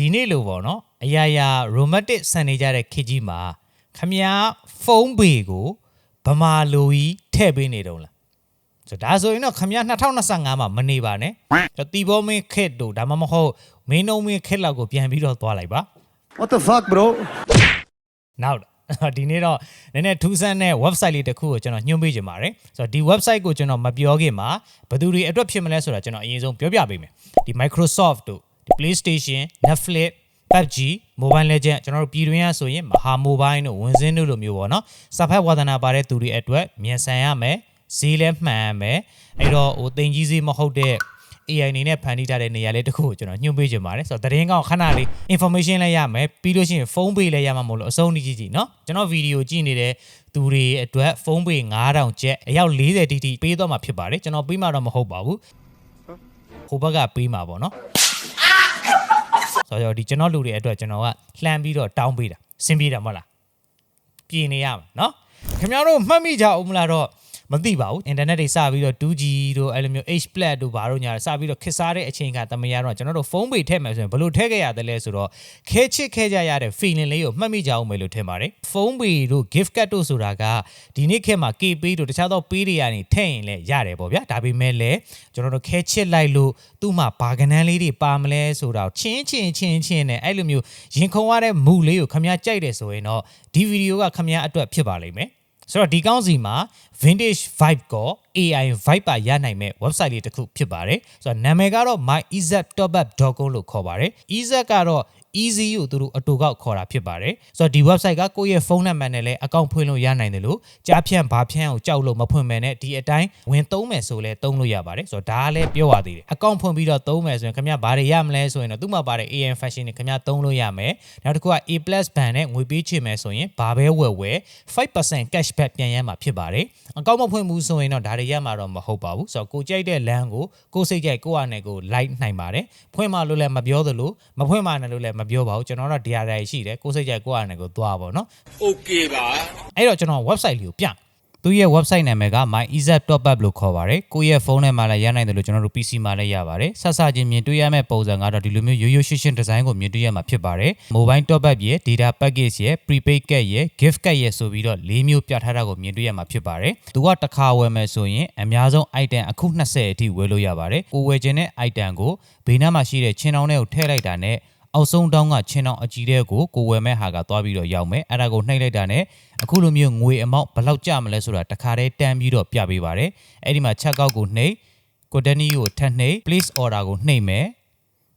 ဒီနေ့လို့ပေါ့နော်အရာရာ romantic ဆန်နေကြတဲ့ခေတ်ကြီးမှာခမည်းဖုန်းပေကိုဗမာလိုကြီးထည့်ပေးနေတော့လားဆိုဒါဆိုရင်တော့ခမည်း2025မှာမနေပါနဲ့ကျွန်တော်တီဘောမင်းခက်တို့ဒါမှမဟုတ်မင်းနှုံးမင်းခက်လောက်ကိုပြန်ပြီးတော့သွားလိုက်ပါ What the fuck bro နောက်ဒီနေ့တော့နည်းနည်းထူးဆန်းတဲ့ website လေးတစ်ခုကိုကျွန်တော်ညွှန်ပေးချင်ပါတယ်ဆိုတော့ဒီ website ကိုကျွန်တော်မပြောခင်မှာဘယ်သူတွေအတွက်ဖြစ်မလဲဆိုတာကျွန်တော်အရင်ဆုံးပြောပြပေးမယ်ဒီ Microsoft တို့ဒီ PlayStation Netflix PUBG Mobile Legend ကျွန်တော်တို့ပြည်တွင်းရဆိုရင်မဟာ Mobile တို့ဝင်စင်းတို့လိုမျိုးပေါ့နော်စာဖတ်ဝါသနာပါတဲ့သူတွေအတွက်မြန်ဆန်ရမယ်ဈေးလည်းမှန်ရမယ်အဲ့တော့ဟိုတင်ကြီးဈေးမဟုတ်တဲ့ AI အနေနဲ့ဖန်တီးထားတဲ့နေရာလေးတစ်ခုကိုကျွန်တော်ညွှန်ပေးချင်ပါတယ်ဆိုတော့သတင်းကောင်းခဏလေး information လည်းရမယ်ပြီးလို့ရှိရင်ဖုန်းပေးလည်းရမှာမဟုတ်လို့အဆုံးကြီးကြီးเนาะကျွန်တော်ဗီဒီယိုကြည့်နေတဲ့သူတွေအတွက်ဖုန်းပေး9000ကျပ်အယောက်40တိတိပေးတော့မှာဖြစ်ပါတယ်ကျွန်တော်ပေးမှာတော့မဟုတ်ပါဘူးဟိုဘက်ကပေးမှာပေါ့เนาะ ဆိုတော့ဒီကျွန်တော်လူတွေအတွက်ကျွန်တော်ကလှမ်းပြီးတော့တောင်းပေးတာစင်ပြေတာမဟုတ်လားပြင်နေရမှာเนาะခင်ဗျားတို့မှတ်မိကြအောင်မလားတော့ မသိပါဘူးအင်တာနက်တွေစပြီးတော့ 2G တို့အဲ့လိုမျိုး H+ တို့ဘာတို့ညာစပြီးတော့ခစ်စားတဲ့အချိန်ကတမရတော့ကျွန်တော်တို့ဖုန်းပေထည့်မယ်ဆိုရင်ဘယ်လိုထည့်ခဲ့ရတယ်လဲဆိုတော့ခဲချစ်ခဲကြရတဲ့ feeling လေးကိုမှတ်မိကြအောင်မယ်လို့ထင်ပါတယ်ဖုန်းပေတို့ gift card တို့ဆိုတာကဒီနေ့ခေတ်မှာ KP တို့တခြားသောပေးတွေကနေထည့်ရင်လည်းရတယ်ပေါ့ဗျာဒါပေမဲ့လည်းကျွန်တော်တို့ခဲချစ်လိုက်လို့သူ့မှာဘာကနန်းလေးတွေပါမလဲဆိုတော့ချင်းချင်းချင်းချင်းနဲ့အဲ့လိုမျိုးရင်ခုန်ရတဲ့မူလေးကိုခမကြိုက်တယ်ဆိုရင်တော့ဒီဗီဒီယိုကခမအတွက်ဖြစ်ပါလိမ့်မယ် ဆိုတော့ဒီကောင်းစီမှာ vintage vibe ကော AI vibe ပါရနိုင်မဲ့ website လေးတစ်ခုဖြစ်ပါတယ်ဆိုတော့နာမည်ကတော့ myezaptopup.com လို့ခေါ်ပါတယ် ezap ကတော့ easy ကိုသူတို့အတူကောက်ခေါ်တာဖြစ်ပါတယ်ဆိုတော့ဒီ website ကကိုယ့်ရဲ့ဖုန်းနံပါတ်နဲ့လည်းအကောင့်ဖွင့်လို့ရနိုင်တယ်လို့ကြားဖြန့်ဘာဖြန့်ကိုကြောက်လို့မဖွင့်မယ်နဲ့ဒီအတိုင်းဝင်သုံးမယ်ဆိုလဲသုံးလို့ရပါတယ်ဆိုတော့ဒါကလည်းပြောရသေးတယ်အကောင့်ဖွင့်ပြီးတော့သုံးမယ်ဆိုရင်ခင်ဗျဘာတွေရမလဲဆိုရင်တော့သူ့မှာပါတဲ့ AM fashion တွေခင်ဗျသုံးလို့ရမယ်နောက်တစ်ခုက A+ band နဲ့ငွေပေးချေမယ်ဆိုရင်ဘာပဲဝယ်ဝယ်5% cashback ပြန်ရမှာဖြစ်ပါတယ်အကောင့်မဖွင့်ဘူးဆိုရင်တော့ဒါတွေရမှာတော့မဟုတ်ပါဘူးဆိုတော့ကိုကြိုက်တဲ့လမ်းကိုကိုစိတ်ကြိုက်ကိုအနေကို like နိုင်ပါတယ်ဖွင့်မှလို့လည်းမပြောသလိုမဖွင့်မှလည်းလို့လည်းမပြောပါဘူးကျွန်တော်တို့ DRI ရှိတယ်ကိုစိတ်ကြိုက်ကိုအနေကိုသွားပါတော့ Okay ပါအဲ့တော့ကျွန်တော် website လေးကိုပြသူရဲ့ website နာမည်က myezap.app လို့ခေါ်ပါတယ်ကိုယ့်ရဲ့ဖုန်းထဲမှာလည်းရနိုင်တယ်လို့ကျွန်တော်တို့ PC မှာလည်းရပါတယ်ဆက်စချင်းမြင်တွေ့ရမယ့်ပုံစံကတော့ဒီလိုမျိုးရိုးရိုးရှင်းရှင်း design ကိုမြင်တွေ့ရမှာဖြစ်ပါတယ် mobile top up ရဲ့ data package ရဲ့ prepaid card ရဲ့ gift card ရဲ့ဆိုပြီးတော့၄မျိုးပြထားတာကိုမြင်တွေ့ရမှာဖြစ်ပါတယ်သူကတစ်ခါဝယ်မယ်ဆိုရင်အများဆုံး item အခု20အထိဝယ်လို့ရပါတယ်ကိုဝယ်ခြင်းတဲ့ item ကိုဘေးနားမှာရှိတဲ့ချင်းတောင်းထဲကိုထည့်လိုက်တာနဲ့ အောက်ဆုံးတောင်းကချင်းအောင်အကြီးတဲ့ကိုကိုဝယ်မဲ့ဟာကသွားပြီးတော့ရောက်မယ်အဲ့ဒါကိုနှိပ်လိုက်တာနဲ့အခုလိုမျိုးငွေအမောက်ဘယ်လောက်ကျမလဲဆိုတာတခါတည်းတန်းပြီးတော့ပြပေးပါတယ်အဲ့ဒီမှာချက်ကောက်ကိုနှိပ်ကိုတနီကိုထပ်နှိပ် place order ကိုနှိပ်မယ်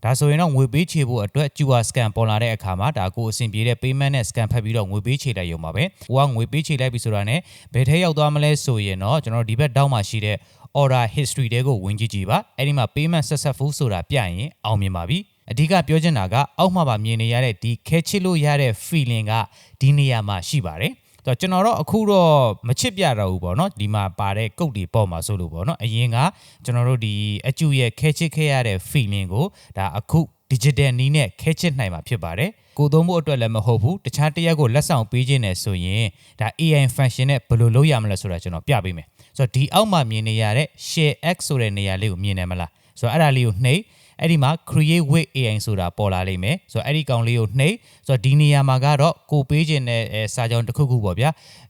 ဒါဆိုရင်တော့ငွေပေးချေဖို့အတွက် QR scan ပေါ်လာတဲ့အခါမှာဒါကိုအဆင်ပြေတဲ့ payment နဲ့ scan ဖတ်ပြီးတော့ငွေပေးချေလိုက်ရုံပါပဲ။ဟိုကငွေပေးချေလိုက်ပြီဆိုတာနဲ့ဘယ်ထဲရောက်သွားမလဲဆိုရင်တော့ကျွန်တော်ဒီဘက်တောင်းမှာရှိတဲ့ order history တွေကိုဝင်ကြည့်ကြည့်ပါ။အဲ့ဒီမှာ payment successful ဆိုတာပြရင်အောင်မြင်ပါပြီ။ အဓိကပြောချင်တာကအောက်မှာပါမြင်နေရတဲ့ဒီခဲချစ်လို့ရတဲ့ feeling ကဒီနေရာမှာရှိပါတယ်။တော့ကျွန်တော်တော့အခုတော့မချစ်ပြတော့ဘူးပေါ့နော်ဒီမှာပါတဲ့ကုတ်တွေပေါ့မှာဆိုလို့ပေါ့နော်အရင်ကကျွန်တော်တို့ဒီအကျူရဲ့ခဲချစ်ခဲ့ရတဲ့ feeling ကိုဒါအခု digital နီးနဲ့ခဲချစ်နိုင်မှာဖြစ်ပါတယ်ကိုသုံးဖို့အတွက်လည်းမဟုတ်ဘူးတခြားတစ်ရက်ကိုလက်ဆောင်ပေးခြင်းနဲ့ဆိုရင်ဒါ AI function နဲ့ဘယ်လိုလုပ်ရမလဲဆိုတာကျွန်တော်ပြပေးမယ်ဆိုတော့ဒီအောက်မှာမြင်နေရတဲ့ share x ဆိုတဲ့နေရာလေးကိုမြင်နေမလားဆိုတော့အဲ့ဒါလေးကိုနှိပ် အဲ့ဒီမှာ create with AI ဆိုတာပေါ်လာလိမ့်မယ်ဆိုတော့အဲ့ဒီကောင်လေးကိုနှိပ်ဆိုတော့ဒီနေရာမှာကတော့ကိုပေးခြင်းတဲ့စာကြောင်းတစ်ခုခုပေါ့ဗျာ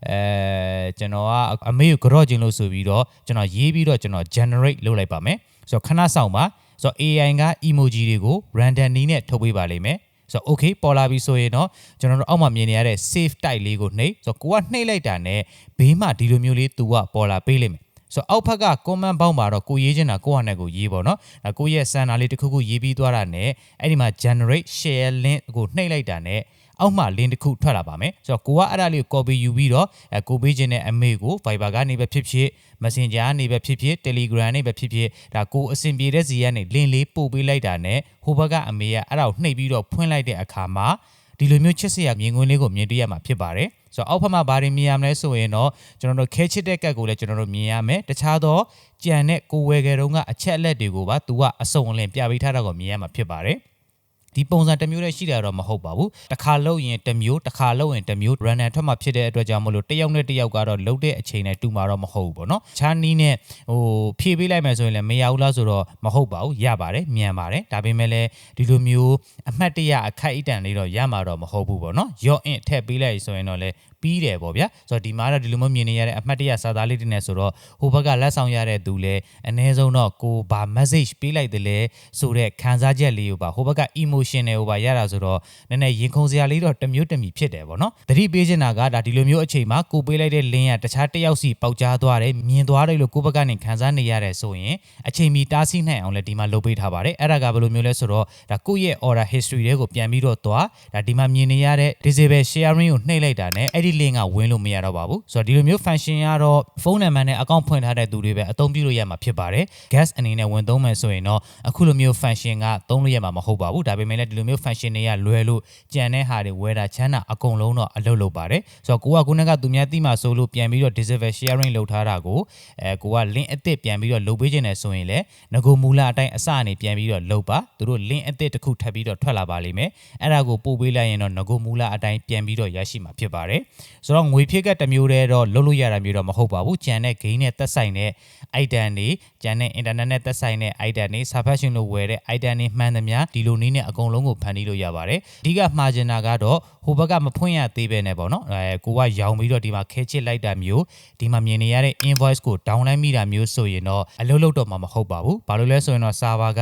အဲကျွန်တော်ကအမေကိုကြော့ခြင်းလို့ဆိုပြီးတော့ကျွန်တော်ရေးပြီးတော့ကျွန်တော် generate လုပ်လိုက်ပါမယ်ဆိုတော့ခဏဆောင်ပါဆိုတော့ AI က emoji တွေကို random နည်းနဲ့ထုတ်ပေးပါလိမ့်မယ်ဆိုတော့ okay ပေါ်လာပြီဆိုရင်တော့ကျွန်တော်တို့အောက်မှာမြင်နေရတဲ့ save type လေးကိုနှိပ်ဆိုတော့ကိုကနှိပ်လိုက်တာနဲ့ဘေးမှာဒီလိုမျိုးလေးသူကပေါ်လာပေးလိမ့်မယ် ဆိုတော့အောက်ဖက်က comment ဘောက်မှာတော့ကိုရေးချင်တာကိုယ့်ဟာနဲ့ကိုရေးပေါ့နော်။ဒါကိုရဲ့ sender လေးတစ်ခုခုရေးပြီးသွားတာနဲ့အဲ့ဒီမှာ generate share link ကိုနှိပ်လိုက်တာနဲ့အောက်မှာ link တစ်ခုထွက်လာပါမယ်။ဆိုတော့ကိုကအဲ့ဒါလေးကို copy ယူပြီးတော့အဲကိုပေးခြင်းတဲ့အမေကို Viber ကနေပဲဖြစ်ဖြစ် Messenger ကနေပဲဖြစ်ဖြစ် Telegram နဲ့ပဲဖြစ်ဖြစ်ဒါကိုအဆင်ပြေတဲ့ဇီကနေ link လေးပို့ပေးလိုက်တာနဲ့ဟိုဘက်ကအမေကအဲ့ဒါကိုနှိပ်ပြီးတော့ဖွင့်လိုက်တဲ့အခါမှာဒီလိုမျိုးချစ်စရာမြင်ကွင်းလေးကိုမြင်တွေ့ရမှာဖြစ်ပါတယ် ဆိုတော့အောက်ဖက်မှာဘာတွေမြင်ရမလဲဆိုရင်တော့ကျွန်တော်တို့ခဲချစ်တဲ့ကတ်ကိုလည်းကျွန်တော်တို့မြင်ရမယ်တခြားသောကြံတဲ့ကိုဝယ်ကြတုံးကအချက်အလက်တွေကိုပါသူကအစုံအလင်ပြပေးထားတာကိုမြင်ရမှာဖြစ်ပါတယ် ဒီပုံစံတစ်မျိုးတည်းရှိတာတော့မဟုတ်ပါဘူးတစ်ခါလုတ်ရင်တစ်မျိုးတစ်ခါလုတ်ရင်တစ်မျိုး runner ထွက်မှာဖြစ်တဲ့အတွက်ကြောင့်မလို့တစ်ယောက်နဲ့တစ်ယောက်ကတော့လုတ်တဲ့အချိန်နဲ့တူမှာတော့မဟုတ်ဘူးပေါ့နော်ခြားနီးနဲ့ဟိုဖြည့်ပေးလိုက်မယ်ဆိုရင်လည်းမရဘူးလားဆိုတော့မဟုတ်ပါဘူးရပါတယ်မြန်ပါတယ်ဒါပေမဲ့လည်းဒီလိုမျိုးအမှတ်တရအခိုက်အတန့်လေးတော့ရမှာတော့မဟုတ်ဘူးပေါ့နော်ရော့အင်ထည့်ပေးလိုက်ဆိုရင်တော့လည်း ပြီးတယ်ပေါ့ဗျာဆိုတော့ဒီမှာတော့ဒီလိုမျိုးမြင်နေရတဲ့အမှတ်တရစာသားလေးတွေနဲ့ဆိုတော့ဟိုဘက်ကလက်ဆောင်ရတဲ့သူလည်းအ ਨੇ ဆုံးတော့ကိုဘာ message ပေးလိုက်တယ်လဲဆိုတဲ့ခံစားချက်လေးကိုပါဟိုဘက်က emotion တွေကိုပါရတာဆိုတော့နည်းနည်းရင်ခုန်စရာလေးတော့တစ်မျိုးတစ်မီဖြစ်တယ်ပေါ့နော်သတိပေးချင်တာကဒါဒီလိုမျိုးအချိန်မှာကိုပေးလိုက်တဲ့ link ကတခြားတစ်ယောက်စီပေါက်ကြားသွားတယ်မြင်သွားတယ်လို့ကိုဘက်ကနေခံစားနေရတယ်ဆိုရင်အချိန်မီတားဆီးနိုင်အောင်လည်းဒီမှာလုပ်ပေးထားပါတယ်အဲ့ဒါကဘယ်လိုမျိုးလဲဆိုတော့ဒါကိုယ့်ရဲ့ order history တွေကိုပြန်ပြီးတော့သွားဒါဒီမှာမြင်နေရတဲ့ disable sharing ကိုနှိပ်လိုက်တာနဲ့အဲ့ဒီ link ကဝင်လို့မရတော့ပါဘူးဆိုတော့ဒီလိုမျိုး function ကတော့ဖုန်းနံပါတ်နဲ့ account ဖွင့်ထားတဲ့သူတွေပဲအသုံးပြုလို့ရမှာဖြစ်ပါတယ် gas အနေနဲ့ဝင်သုံးမယ်ဆိုရင်တော့အခုလိုမျိုး function ကသုံးလို့ရမှာမဟုတ်ပါဘူးဒါပေမဲ့လည်းဒီလိုမျိုး function တွေကလွယ်လို့ကြံတဲ့ဟာတွေဝယ်တာချမ်းတာအကုန်လုံးတော့အလုပ်လုပ်ပါတယ်ဆိုတော့ကိုကခုနကသူများသိမှဆိုလို့ပြန်ပြီးတော့ disable sharing လုပ်ထားတာကိုအဲကိုက link အသစ်ပြန်ပြီးတော့လုပ်ပေးခြင်းနဲ့ဆိုရင်လည်းငကိုမူလအတိုင်းအစအနေပြန်ပြီးတော့လုပ်ပါသူတို့ link အသစ်တစ်ခုထပ်ပြီးတော့ထွက်လာပါလိမ့်မယ်အဲ့ဒါကိုပို့ပေးလိုက်ရင်တော့ငကိုမူလအတိုင်းပြန်ပြီးတော့ရရှိမှာဖြစ်ပါတယ်ဆိုတော့ငွေဖြည့်ကတစ်မျိုးတည်းတော့လုပ်လို့ရတာမျိုးတော့မဟုတ်ပါဘူးကြံတဲ့ gain နဲ့သက်ဆိုင်တဲ့ item တွေကြံတဲ့ internet နဲ့သက်ဆိုင်တဲ့ item တွေ subscription လို့ဝယ်တဲ့ item တွေမှန်သမျှဒီလိုနည်းနဲ့အကုန်လုံးကိုဖန်တီးလို့ရပါတယ်အဓိကမှားချင်တာကတော့ဟိုဘက်ကမဖွင့်ရသေးပဲနဲ့ပေါ့နော်အဲကိုကရောင်ပြီးတော့ဒီမှာခဲချစ်လိုက်တာမျိုးဒီမှာမြင်နေရတဲ့ invoice ကို download မိတာမျိုးဆိုရင်တော့အလုပ်လုပ်တော့မှာမဟုတ်ပါဘူးဘာလို့လဲဆိုရင်တော့ server က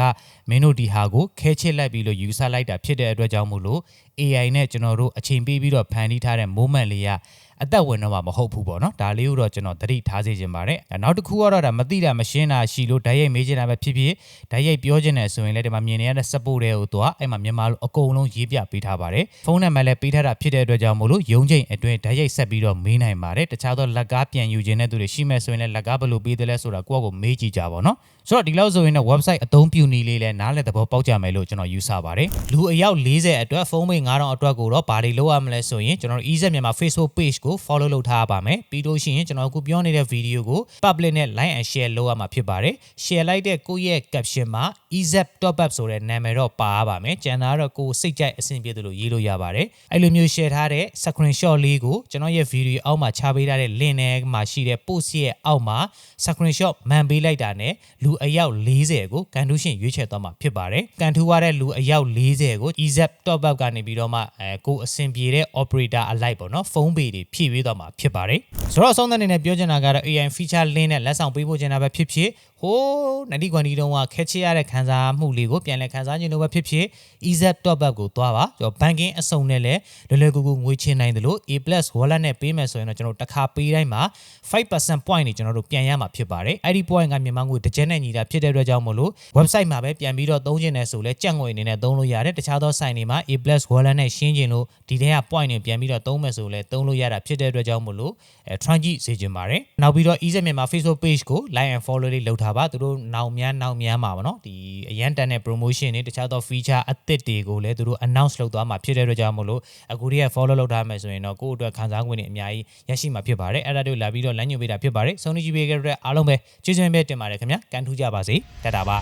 မင်းတို့ဒီဟာကိုခဲချစ်လိုက်ပြီးလို့ user လိုက်တာဖြစ်တဲ့အတွက်ကြောင့်မို့လို့ AI နဲ့ကျွန်တော်တို့အချိန်ပေးပြီးတော့ဖန်တီးထားတဲ့ moment လေးက အသက်ဝင်တော့မှာမဟုတ်ဘူးပေါ့နော်ဒါလေးကိုတော့ကျွန်တော်သတိထားစေချင်ပါတယ်နောက်တစ်ခုကတော့ဒါမသိတာမရှင်းတာရှိလို့ဓာတ်ရိုက်မေးချင်တာပဲဖြစ်ဖြစ်ဓာတ်ရိုက်ပြောချင်တယ်ဆိုရင်လည်းဒီမှာမြင်နေရတဲ့ support တွေကိုသွားအဲ့မှာမြန်မာလိုအကုန်လုံးရေးပြပေးထားပါတယ်ဖုန်းနံပါတ်လည်းပေးထားတာဖြစ်တဲ့အတွက်ကြောင့်မို့လို့ရုံးချိန်အတွင်းဓာတ်ရိုက်ဆက်ပြီးတော့မေးနိုင်ပါတယ်တခြားသောလက်ကားပြန်ယူခြင်းတဲ့သူတွေရှိမဲ့ဆိုရင်လည်းလက်ကားဘယ်လိုပေးတယ်လဲဆိုတာကိုယ့်ကိုမေးကြည့်ကြပါတော့ဆိုတော့ဒီလောက်ဆိုရင်တော့ website အသုံးပြုနည်းလေးလည်းနားလည်သဘောပေါက်ကြမယ်လို့ကျွန်တော်ယူဆပါတယ်လူအယောက်40အတွက်ဖုန်းမေး9000အတွက်ကိုတော့ဘာတွေလုပ်ရမလဲဆိုရင်ကျွန်တော် easy မြန်မာ Facebook page ကို follow လုပ်ထားပါမယ်ပြီးလို့ရှိရင်ကျွန်တော်အခုပြောနေတဲ့ video ကို public နဲ့ like and share လုပ်ရမှာဖြစ်ပါတယ် share လိုက်တဲ့ကိုယ့်ရဲ့ caption မှာ easy top up ဆိုတဲ့နာမည်တော့ပါပါမယ်ကျန်တာတော့ကိုယ်စိတ်ကြိုက်အဆင်ပြေသလိုရေးလို့ရပါတယ်အဲ့လိုမျိုး share ထားတဲ့ screenshot လေးကိုကျွန်တော်ရဲ့ video အောက်မှာချပေးထားတဲ့ link ထဲမှာရှိတဲ့ post ရဲ့အောက်မှာ screenshot မှန်ပေးလိုက်တာနဲ့လူအယောက်40ကိုကန်ထူးရှင်ရွေးချယ်သွားမှာဖြစ်ပါတယ်ကန်ထူးရတဲ့လူအယောက်40ကို easy top up ကနေပြီးတော့မှအဲကိုအဆင်ပြေတဲ့ operator အလိုက်ပေါ့နော်ဖုန်းပေတွေဖြည့်ပေးသွားမှာဖြစ်ပါတယ်ဆိုတော့အဆုံးသတ်အနေနဲ့ပြောချင်တာကတော့ AI feature link နဲ့လက်ဆောင်ပေးဖို့ချင်တာပဲဖြစ်ဖြစ် ဟိုးနဒီကွန်ဒီတုံးကခက်ချရတဲ့ခံစားမှုလေးကိုပြန်လည်ခံစားခြင်းလို့ပဲဖြစ်ဖြစ် easy top up ကိုသွားပါကျွန်တော် banking အစုံနဲ့လည်းလွယ်လွယ်ကူကူငွေချေနိုင်တယ်လို့ A+ wallet နဲ့ပေးမယ်ဆိုရင်တော့ကျွန်တော်တစ်ခါပေးတိုင်းမှာ5% point နေကျွန်တော်တို့ပြန်ရမှာဖြစ်ပါတယ်အဲ့ဒီ point ကမြန်မာငွေတစ်ကျက်နဲ့ညီတာဖြစ်တဲ့အတွက်ကြောင့်မို့လို့ website မှာပဲပြန်ပြီးတော့သုံးခြင်းနဲ့ဆိုလဲကြက်ငွေအနေနဲ့သုံးလို့ရတယ်တခြားသော site တွေမှာ A+ wallet နဲ့ရှင်းခြင်းလို့ဒီထဲက point တွေပြန်ပြီးတော့သုံးမယ်ဆိုလဲသုံးလို့ရတာဖြစ်တဲ့အတွက်ကြောင့်မို့လို့အဲ try ကြည့်စေချင်ပါတယ်နောက်ပြီးတော့ easy မြန်မာ Facebook page ကို like and follow လေးလုပ်ထားပါသူတို့နောင်များနောင်များမှာပါနော်ဒီအရန်တန်တဲ့ promotion တွေတခြားသော feature အသစ်တွေကိုလည်းသူတို့ announce လုပ်သွားမှာဖြစ်တဲ့အတွက်ကြောင့်မို့လို့အခုတည်းက follow လုပ်ထားမယ်ဆိုရင်တော့ကိုယ့်အတွက်ခံစား권တွေအများကြီးရရှိမှာဖြစ်ပါတယ်အဲ့ဒါတို့လာပြီးတော့လမ်းညွှန်ပေးတာဖြစ်ပါတယ်ဆုံးဖြတ်ပေးကြတဲ့အားလုံးပဲကျေးဇူးတင်ပါတယ်ခင်ဗျာကန်ထူးကြပါစေတတာပါ